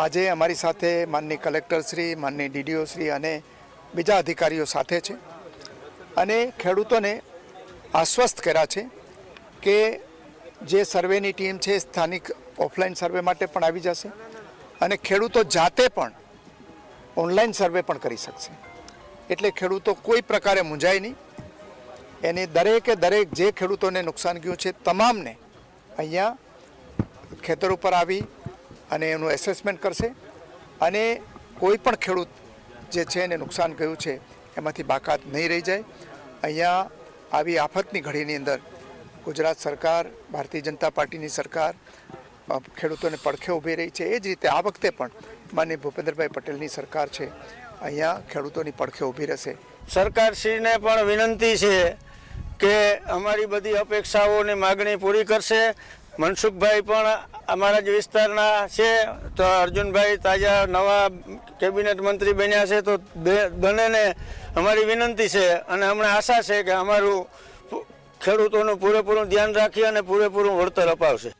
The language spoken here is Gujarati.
આજે અમારી સાથે માનની કલેક્ટરશ્રી માનની ડીડીઓ શ્રી અને બીજા અધિકારીઓ સાથે છે અને ખેડૂતોને આશ્વસ્ત કર્યા છે કે જે સર્વેની ટીમ છે સ્થાનિક ઓફલાઈન સર્વે માટે પણ આવી જશે અને ખેડૂતો જાતે પણ ઓનલાઈન સર્વે પણ કરી શકશે. એટલે ખેડૂતો કોઈ પ્રકારે મૂંઝાય નહીં. એને દરેકે દરેક જે ખેડૂતોને નુકસાન ગયું છે, તમામને અહીંયા ખેતર ઉપર આવી અને એનું એસેસમેન્ટ કરશે. અને કોઈ પણ ખેડૂત જે છે એને નુકસાન ગયું છે, એમાંથી બાકાત નહીં રહી જાય. અહીંયા આવી આફતની ઘડીની અંદર ગુજરાત સરકાર, ભારતીય જનતા પાર્ટીની સરકાર ખેડૂતોને પડખે ઊભી રહી છે. એ જ રીતે આ વખતે પણ માનનીય ભૂપેન્દ્રભાઈ પટેલની સરકાર છે, અહીંયા ખેડૂતોની પડખે ઊભી રહેશે. સરકારશ્રીને પણ વિનંતી છે કે અમારી બધી અપેક્ષાઓની માગણી પૂરી કરશે. મનસુખભાઈ પણ અમારા જ વિસ્તારના છે. તો અર્જુનભાઈ તાજા નવા કેબિનેટ મંત્રી બન્યા છે, તો બંનેને અમારી વિનંતી છે અને અમને આશા છે કે અમારું ખેડૂતોનું પૂરેપૂરું ધ્યાન રાખી અને પૂરેપૂરું વળતર અપાવશે.